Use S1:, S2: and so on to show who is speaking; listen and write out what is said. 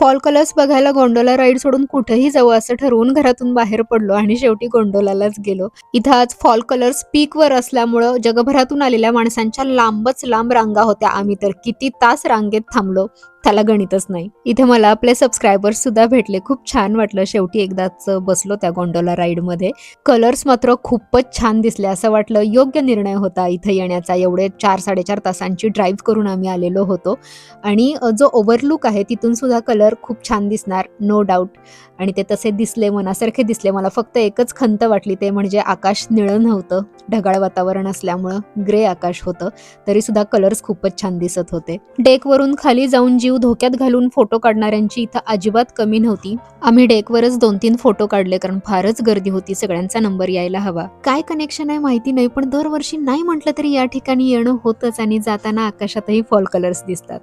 S1: Fall colours बघायला gondola ride सोडून कुठेही जाऊ असं ठरवून घरातून बाहेर पडलो आणि शेवटी गोंडोलालाच गेलो. इथं आज फॉल कलर्स पीकवर असल्यामुळं जगभरातून आलेल्या माणसांच्या लांबच लांब रांगा होत्या आम्ही तर. किती तास रांगेत थांबलो. त्याला गणितच नाही. इथे मला आपले सबस्क्रायबर्स सुद्धा भेटले. खूप छान वाटलं शेवटी एकदाच बसलो त्या गोंडोला राईडमध्ये कलर्स मात्र खूपच छान दिसले. असं वाटलं योग्य निर्णय होता इथं येण्याचा. एवढे चार साडेचार तासांची ड्राईव्ह करून आम्ही आलेलो होतो. आणि जो ओव्हरलुक आहे तिथून सुद्धा कलर खूप छान दिसणार नो डाऊट आणि ते तसे दिसले मनासारखे दिसले. मला फक्त एकच खंत वाटली ते म्हणजे आकाश निळं नव्हतं. ढगाळ वातावरण असल्यामुळं ग्रे आकाश होतं. तरी सुद्धा कलर्स खूपच छान दिसत होते. डेकवरून खाली जाऊन जीव धोक्यात घालून फोटो काढणाऱ्यांची इथं अजिबात कमी नव्हती. आम्ही डेकवरच दोन तीन फोटो काढले कारण फारच गर्दी होती. सगळ्यांचा नंबर यायला हवा. काय कनेक्शन आहे माहिती नाही पण दरवर्षी नाही म्हटलं तरी या ठिकाणी येणं होतच आणि जाताना आकाशातही फॉल कलर्स दिसतात.